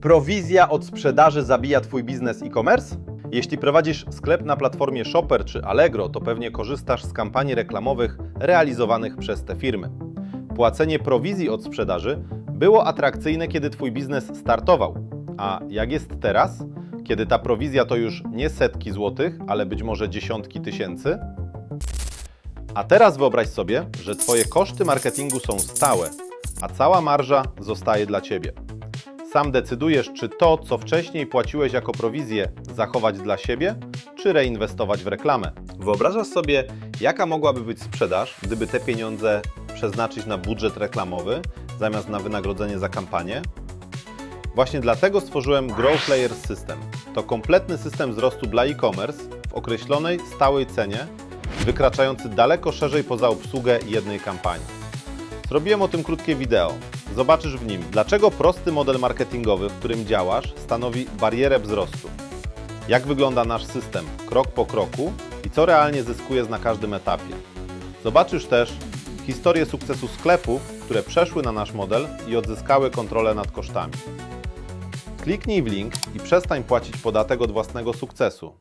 Prowizja od sprzedaży zabija Twój biznes e-commerce? Jeśli prowadzisz sklep na platformie Shopper czy Allegro, to pewnie korzystasz z kampanii reklamowych realizowanych przez te firmy. Płacenie prowizji od sprzedaży było atrakcyjne, kiedy Twój biznes startował. A jak jest teraz, kiedy ta prowizja to już nie setki złotych, ale być może dziesiątki tysięcy? A teraz wyobraź sobie, że Twoje koszty marketingu są stałe, a cała marża zostaje dla Ciebie. Sam decydujesz, czy to, co wcześniej płaciłeś jako prowizję, zachować dla siebie, czy reinwestować w reklamę. Wyobrażasz sobie, jaka mogłaby być sprzedaż, gdyby te pieniądze przeznaczyć na budżet reklamowy, zamiast na wynagrodzenie za kampanię? Właśnie dlatego stworzyłem Growth Layers System. To kompletny system wzrostu dla e-commerce w określonej, stałej cenie, wykraczający daleko szerzej poza obsługę jednej kampanii. Zrobiłem o tym krótkie wideo. Zobaczysz w nim, dlaczego prosty model marketingowy, w którym działasz, stanowi barierę wzrostu. Jak wygląda nasz system krok po kroku i co realnie zyskujesz na każdym etapie. Zobaczysz też historię sukcesu sklepów, które przeszły na nasz model i odzyskały kontrolę nad kosztami. Kliknij w link i przestań płacić podatek od własnego sukcesu.